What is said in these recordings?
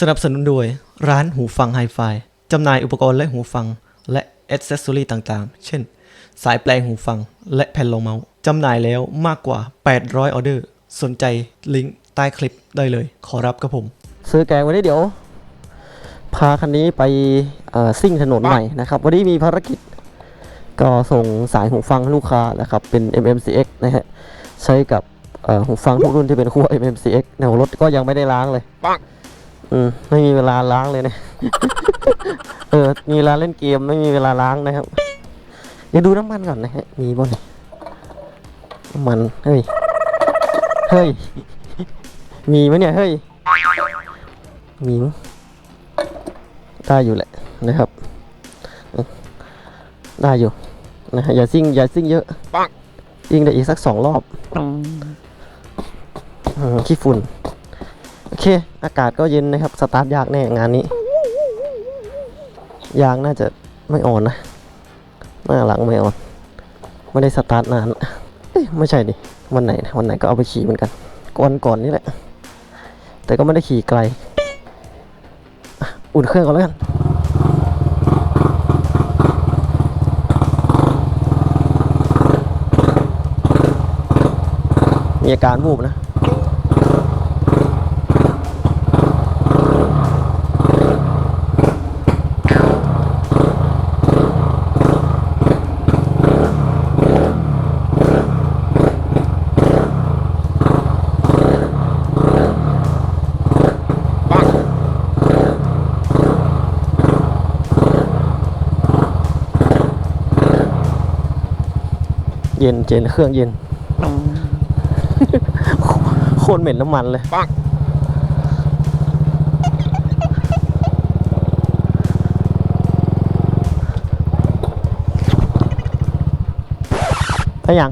สนับสนุนโดย ร้านหูฟังไฮไฟจำหน่ายอุปกรณ์และหูฟัง และอ c เซสซอรีต่างๆ เช่น สายแปลงหูฟังและแผ่นรองเมาส์จำหน่ายแล้วมากกว่า 800 ออเดอร์ สนใจลิงก์ใต้คลิปได้เลย ขอรับครับผม ซื้อแกงวันนี้เดี๋ยว พาคันนี้ไปเอ่อซิ่งถนนใหม่นะครับ วันนี้มีภารกิจ ก็ส่งสายหูฟังให้ลูกค้านะครับ เป็น MMCX นะฮะ ใช้กับเอ่อหูฟังทุกรุ่นที่เป็นขั้ว MMCX ในรถก็ยังไม่ได้ล้างเลยปัง อืมไม่มีเวลาล้างเลยนะเออ มีเวลาเล่นเกมไม่มีเวลาล้างนะครับ เดี๋ยวดูน้ำมันก่อนนะฮะ มีบ่เนี่ยน้ำมัน เฮ้ย เฮ้ย มีไหมเนี่ย เฮ้ย มีมั้งได้อยู่แหละนะครับเออได้อยู่นะฮะอย่าซิ่งอย่าซิ่งเยอะปังซิ่งได้อีกสักสองรอบอืมขี้ฝุ่นโอ เค อากาศก็เย็นนะครับ สตาร์ทยากแน่งานนี้ ยางน่าจะไม่อ่อนนะ หน้าหลังไม่อ่อน ไม่ได้สตาร์ทนานเอ้ยไม่ใช่ดิ วันไหนนะวันไหนก็เอาไปขี่เหมือนกันวันก่อนนี่แหละ แต่ก็ไม่ได้ขี่ไกล อุ่นเครื่องก่อนแล้วกันมีอาการวูบนะ เย็นเจนเครื่องเย็น โคตรเหม็นน้ำมันเลยปักได้ยัง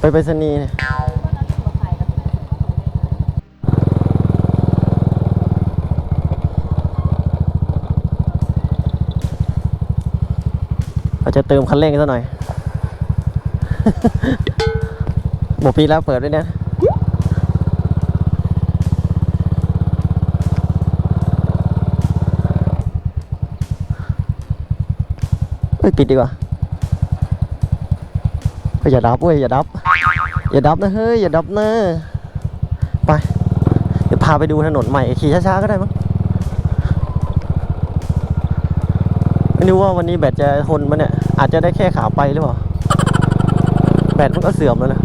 ไปไปสนีเนี่ย จะเติมคันเร่งซะหน่อย หมดปีแล้วเปิดด้วยเนี่ยเฮ้ยปิดดีกว่าอย่าดับเว้ยอย่าดับ อย่าดับนะเฮ้ยอย่าดับนะไป เดี๋ยวพาไปดูถนนใหม่ขี่ช้าๆก็ได้มั้งไม่รู้ว่าวันนี้แบตจะทนมันเนี่ย อาจจะได้แค่ขาไปหรือเปล่า แบตมันก็เสื่อมแล้วนะ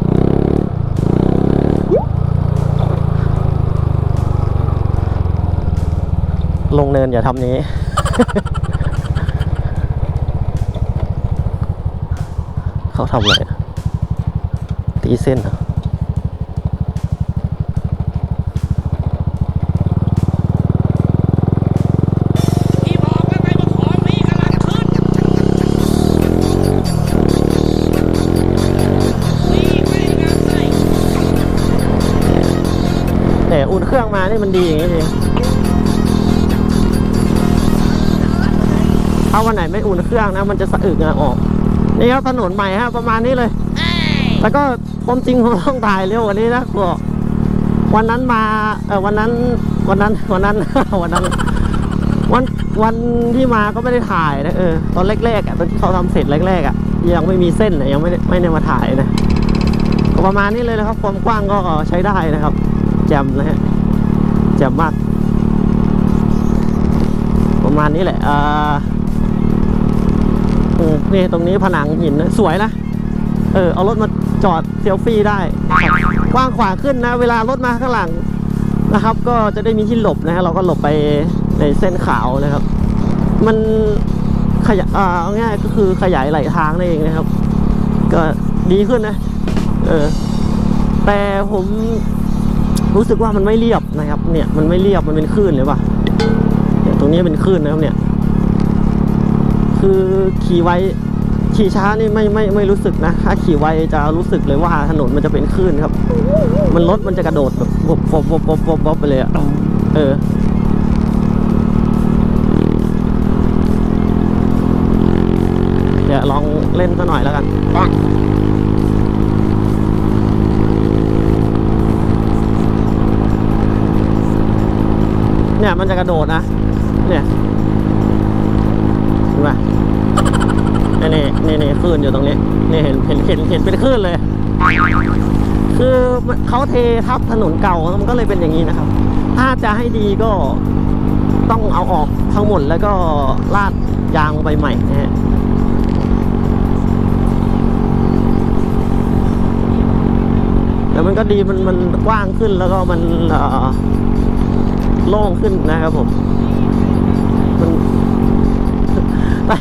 ลงเนินอย่าทำนี้ เขาทำอะไรตีเส้นเหรอ นี่มันดีอย่างนี้เองถ้าวันไหนไม่อุ่นเครื่องนะ มันจะสะอึกนะออก นี่ครับถนนใหม่ฮะประมาณนี้เลย แล้วก็ความจริงผมต้องถ่ายเร็วกว่านี้นะบอกวันนั้นมาเออวันนั้นวันนั้นวันนั้นวันนั้นวันวันที่มาก็ไม่ได้ถ่ายนะเออตอนแรกๆอะตอนที่เขาทำเสร็จแรกๆอะยังไม่มีเส้นนะยังไม่ได้ไม่ได้มาถ่ายนะประมาณนี้เลยนะครับ ความกว้างก็ใช้ได้นะครับแจ่มนะฮะ จ่มาก ประมาณนี้แหละอ่าอืมนี่ตรงนี้ผนังหินนะสวยนะ เออ เอารถมาจอดเซลฟี่ได้ กว้างขวางขึ้นนะ เวลารถมาข้างหลังนะครับ ก็จะได้มีที่หลบนะฮะเราก็หลบไปในเส้นขาวนะครับ มันขยายอ่าเอาง่ายก็คือขยายไหลทางนั่นเองนะครับ ก็ดีขึ้นนะ เออ แต่ผมรู้สึกว่ามันไม่เรียบนะครับ เนี่ยมันไม่เรียบมันเป็นคลื่นเลยป่ะเนี่ยตรงนี้เป็นคลื่นนะครับเนี่ย คือขี่ไวขี่ช้านี่ไม่ไม่ไม่รู้สึกนะ ถ้าขี่ไวจะรู้สึกเลยว่าถนนมันจะเป็นคลื่นครับ มันรถมันจะกระโดดแบบบบบบบบบบบบไปเลยอะเออดี๋ยวลองเล่นซะหน่อยแล้วกัน เนี่ย มันจะกระโดดนะ เนี่ยเห็นปะนี่นี่นี่นี่คลื่นอยู่ตรงนี้ นี่เห็นเห็นเห็นเห็นเป็นคลื่นเลย คือเขาเททับถนนเก่ามันก็เลยเป็นอย่างนี้นะครับ ถ้าจะให้ดีก็ต้องเอาออกทั้งหมดแล้วก็ลาดยางไปใหม่นะฮะแต่มันก็ดีมันมันกว้างขึ้นแล้วก็มันเอ่อ โล่งขึ้นนะครับผมมัน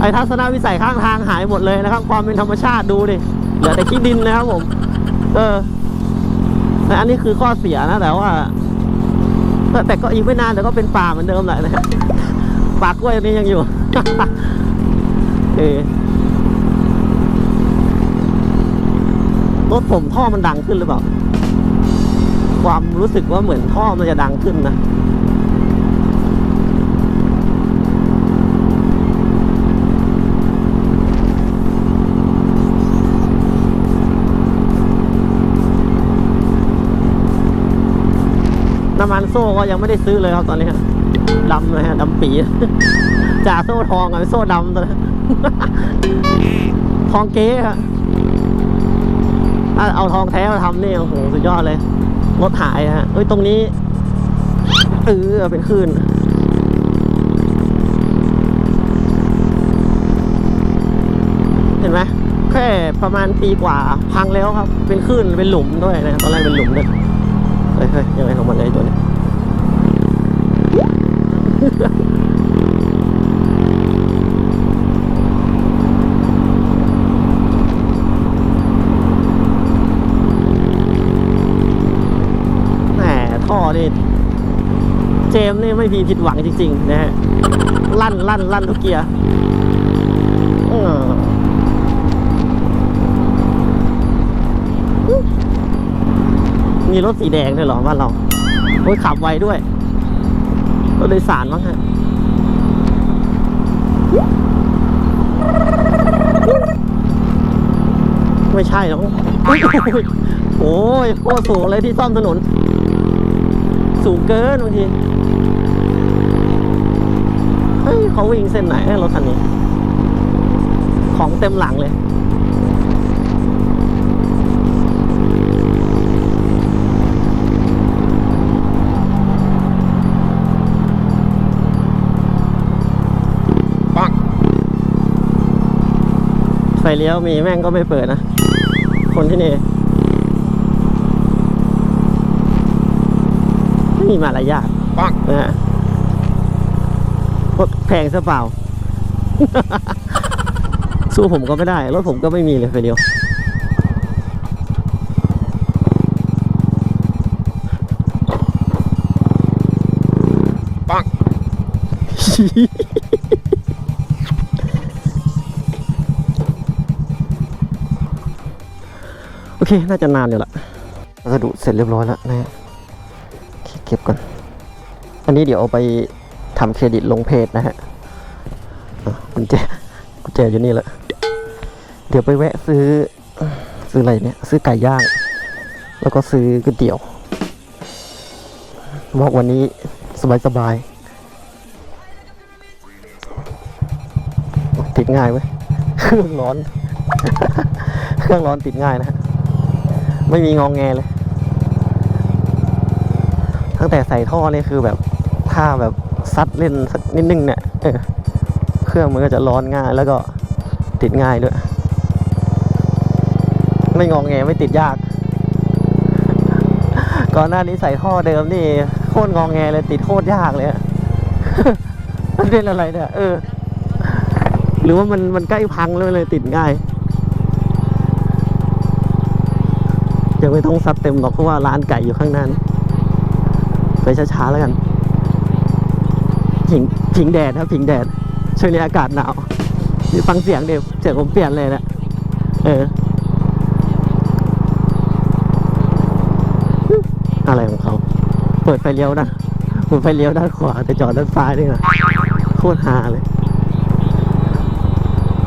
ไอทัศนวิสัยข้างทางหายหมดเลยนะครับ ความเป็นธรรมชาติดูดิเหลือแต่ขี้ดินนะครับผม เออแต่อันนี้คือข้อเสียนะแต่ว่าแต่ก็อีกไม่นานเดี๋ยวก็เป็นป่าเหมือนเดิมแหละนะฮะป่ากล้วยนี้ยังอยู่เออรถผมท่อมันดังขึ้นหรือเปล่า ความรู้สึกว่าเหมือนท่อมันจะดังขึ้นนะน้ำมันโซ่ก็ยังไม่ได้ซื้อเลยครับตอนนี้ดำเลยฮะดำปีจากโซ่ทองอะเป็นโซ่ดำตอนนี้ทองเก๊ครับถ้าเอาทองแท้มาทำนี่โอ้โหสุดยอดเลย รถหายฮะเอ้ยตรงนี้เออเป็นคลื่นเห็นไหมแค่ประมาณปีกว่าพังแล้วครับ เป็นคลื่นเป็นหลุมด้วยนะตอนแรกเป็นหลุมด้วยเฮ้ยเฮ้ยยังไงของมันไงตัวเนี้ จมส์นี่ไม่มีผิดหวังจริง ๆ นะฮะ ลั่นลั่นลั่นทุกเกียร์มีรถสีแดงด้วยหรอบ้านเราโอ้ยขับไวด้วย รถโดยสารมั้งฮะไม่ใช่หรอกโอ้ยโคตรสูงเลยที่ซ่อมถนน สูงเกินบางที เฮ้ยเขาวิ่งเส้นไหนเนี่ยรถคันนี้ ของเต็มหลังเลย ปังไฟเลี้ยวมีแม่งก็ไม่เปิดนะ คนที่นี่ไม่มีมารยาทปังนะฮะรถ แพงซะเปล่า สู้ผมก็ไม่ได้ รถผมก็ไม่มีเลยไฟเลี้ยว ปัง โอเค น่าจะนานเดี๋ยวละวัสดุเสร็จเรียบร้อยแล้วนะฮะเก็บก่อน อันนี้เดี๋ยวเอาไป ทำเครดิตลงเพจนะฮะกุญแจกุญแจอยู่นี่แหละ เดี๋ยวไปแวะซื้อ ซื้ออะไรเนี่ย ซื้อไก่ย่าง แล้วก็ซื้อก๋วยเตี๋ยวบอกวันนี้สบายๆติดง่ายเว้ยเครื่องร้อน เครื่องร้อนติดง่ายนะฮะ ไม่มีงองแงเลย ตั้งแต่ใส่ท่อนี่คือแบบ ถ้าแบบ ซัดเล่นสักนิดนึงเนี่ยเออเครื่องมันก็จะร้อนง่ายแล้วก็ติดง่ายด้วย ไม่งองแงไม่ติดยาก ก่อนหน้านี้ใส่ท่อเดิมนี่โคตรงองแงเลยติดโคตรยากเลยอะมันเป็นอะไรเนี่ยเออ หรือว่ามันมันใกล้พังเลยเลยติดง่ายยังไม่ต้องซัดเต็มหรอกเพราะว่าร้านไก่อยู่ข้างหน้านะไปช้าๆแล้วกัน ผิงผิงแดดครับผิงแดดช่วงนี้อากาศหนาวนี่ฟังเสียงเดี๋ยวเสียงผมเปลี่ยนเลยนะเออ อะไรของเขา เปิดไฟเลี้ยวนะเปิดไฟเลี้ยวด้านขวาแต่จอดด้านซ้ายด้วยนะโคตรฮาเลย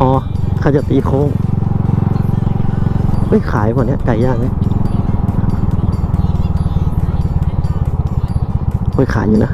อ๋อเขาจะตีโค้งไม่ขายป่ะเนี่ยไก่ย่างเนี่ยโอ้ยขายอยู่นะ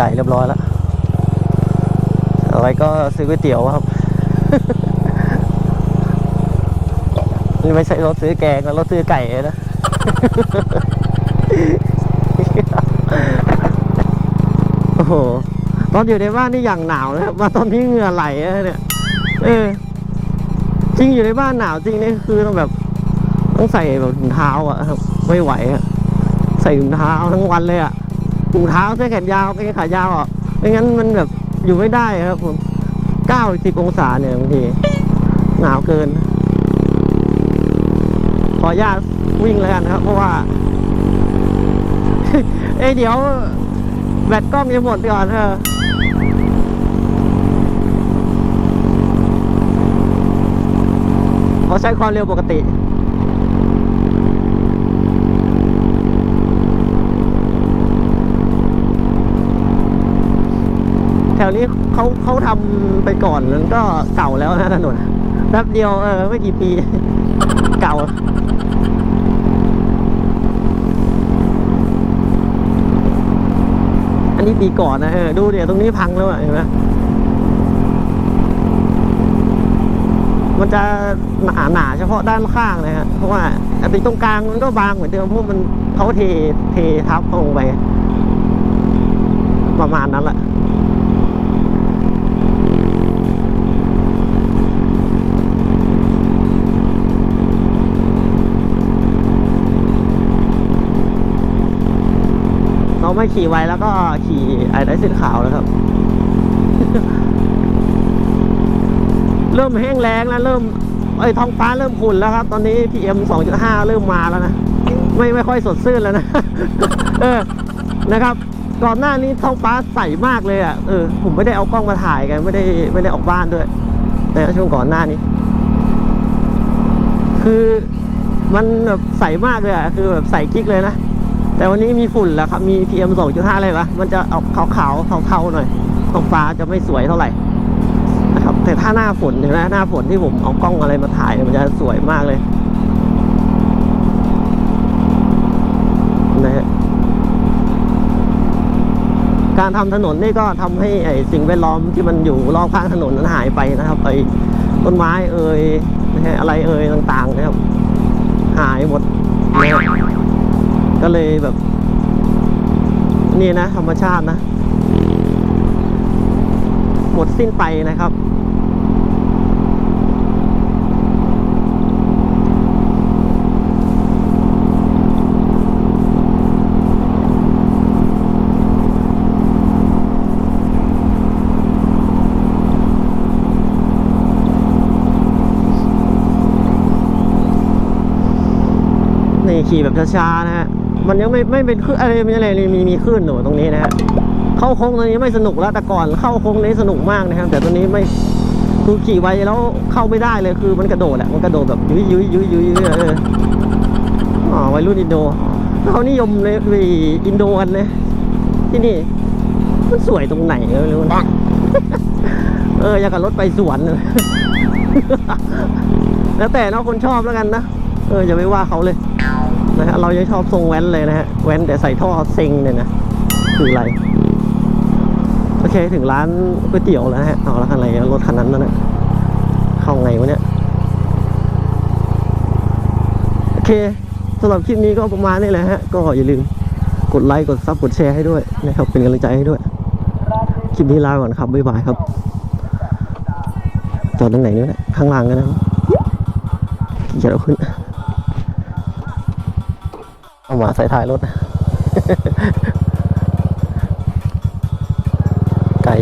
ไก่เรียบร้อยแล้วเอาไว้ก็ซื้อก๋วยเตี๋ยวครับนี่ไม่ใช่รถซื้อแกงนะรถซื้อไก่นะโอ้โหตอนอยู่ในบ้านนี่อย่างหนาวนะครับมาตอนนี้เหงื่อไหลเนี่ยเออจริงอยู่ในบ้านหนาวจริงนี่คือต้องแบบต้องใส่แบบถุงเท้าอะครับไม่ไหวอะใส่ถุงเท้าทั้งวันเลยอะ ถุงเท้าเสื้อแขนยาวกางเกงขายาวอะไม่งั้นมันแบบอยู่ไม่ได้ครับผมเก้าสิบองศาเนี่ยบางทีหนาวเกิน ขออนุญาตวิ่งแล้วกันครับ เพราะว่า เอ้เดี๋ยว แบตกล้องจะหมดก่อนเออเขาใช้ความเร็วปกติ ถวนี้เขาเขาทำไปก่อนมันก็เก่าแล้วนะถนนแป๊บเดียวเออไม่กี่ปี เก่าอันนี้ปีก่อนนะเออดูเดี๋ยวตรงนี้พังแล้วเห็นไหมมันจะหนาหนาเฉพาะด้านข้างนะฮะเพราะว่าไอ้ตรงกลางมันก็บางเหมือนเดิมเพราะมันเขาเทเททับลงไปประมาณนั้นแหละ เราไม่ขี่ไวแล้วก็ขี่ไอ้ได้ส้นขาวแล้วครับ เริ่มแห้งแล้งแล้วเริ่มไอ้ท้องฟ้าเริ่มขุ่นแล้วครับ ตอนนี้ PM 2.5เริ่มมาแล้วนะไม่ไม่ค่อยสดชื่นแล้วนะเออนะครับ ก่อนหน้านี้ท้องฟ้าใสมากเลยอะเออผมไม่ได้เอากล้องมาถ่ายกันไม่ได้ไม่ได้ออกบ้านด้วย แต่ช่วงก่อนหน้านี้ คือมันแบบใสมากเลยอะคือแบบใสกิ๊กเลยนะ แต่วันนี้มีฝุ่นแล้วครับ มี PM 2.5 อะไรวะมันจะออกขาวๆเทาๆหน่อยท้องฟ้าจะไม่สวยเท่าไหร่นะครับ แต่ถ้าหน้าฝนเห็นไหมหน้าฝนที่ผมเอากล้องอะไรมาถ่ายมันจะสวยมากเลยนะฮะการทำถนนนี่ก็ทำให้ไอสิ่งแวดล้อมที่มันอยู่รอบข้างถนนนั้นหายไปนะครับไอต้นไม้เอ่ยอะไรเอ่ยต่างๆนะครับ หายหมดนะฮะ ก็เลยแบบ นี่นะ ธรรมชาตินะ หมดสิ้นไปนะครับนี่ขี่แบบช้าๆนะฮะ มันยังไม่ไม่เป็นคลื่นอะไรไม่อะไรเลยมีมีคลื่นหนูตรงนี้นะฮะเข้าโค้งตรงนี้ไม่สนุกแล้วแต่ก่อนเข้าโค้งนี้สนุกมากนะครับ แต่ตัวนี้ไม่คือขี่ไวแล้วเข้าไม่ได้เลยคือมันกระโดดอะมันกระโดดแบบยุยยุยยุยยุยยุยเอออ๋อวัยรุ่นอินโดเขานิยมเลยไปอินโดกันเลยที่นี่มันสวยตรงไหนก็ไม่รู้นะเอออยากกับรถไปสวนเลยแล้วแต่เนาะคนชอบแล้วกันนะเอออย่าไปว่าเขาเลย นะฮะ เรายังชอบทรงแว้นเลยนะฮะ แว้นแต่ใส่ท่อเซ็งเนี่ยนะ คืออะไร โอเคถึงร้านก๋วยเตี๋ยวแล้วฮะ เอาแล้วคันอะไรรถคันนั้นนั่นนะเข้าไงวะเนี่ย โอเคสำหรับคลิปนี้ก็ประมาณนี้แหละฮะ ก็อย่าลืมกดไลค์ กดซับกดแชร์ให้ด้วยนะครับ เป็นกำลังใจให้ด้วย คลิปนี้ลาก่อนครับ บ๊ายบายครับ จอดตรงไหนนี่ยนะข้างล่างกันนะเดี๋ยวขึ้น เอามาใส่ท้ายรถ ไกล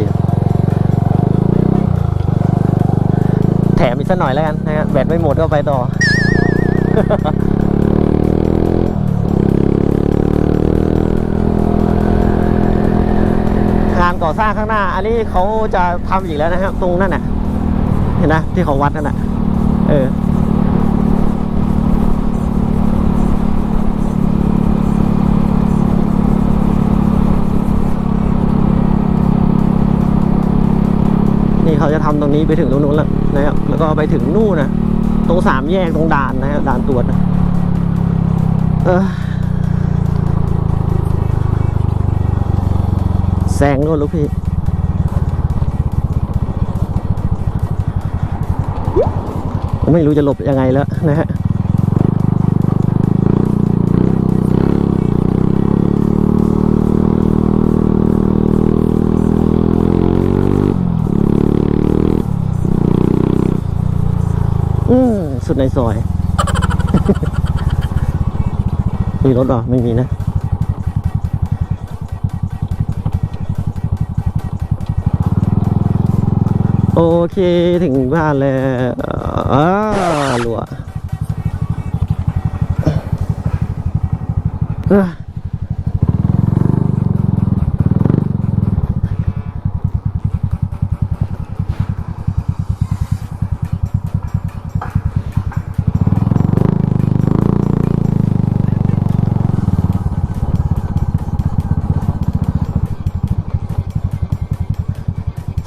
แถมอีกสักหน่อยแล้วกันนะฮะแบตไม่หมดก็ไปต่องานก่อสร้างข้างหน้า อันนี้เขาจะทำอีกแล้วนะครับตรงนั่นน่ะ เห็นนะที่เขาวัดนั่นน่ะ เออ นี่เขาจะทำ ตรงนี้ไปถึงตรงนู้นแล้วนะครับแล้วก็ไปถึงนู่นนะตรงสามแยกตรงด่านนะครับด่านตรวจนะเออแซงนู่นลูกพี่ผมไม่รู้จะหลบยังไงแล้วนะฮะ อืมสุด ในซอย มีรถหรอ ไม่มีนะ โอเคถึงบ้านแล้วอ้าลัว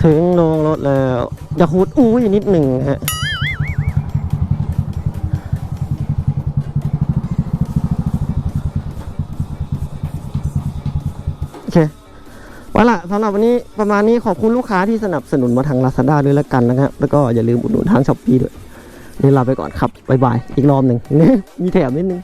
ถึงลงรถแล้วจะหูดอู้ยนิดหนึ่งฮะโอเควันละสำหรับวันนี้ประมาณนี้ขอบคุณลูกค้าที่สนับสนุนมาทาง Lazada ด้วยแล้วกันนะครับ แล้วก็อย่าลืมอุดหนุนทางช้อปปีด้วยนี่ลาไปก่อนครับ บ๊ายบาย อีกรอบหนึ่ง มีแถมนิดนึง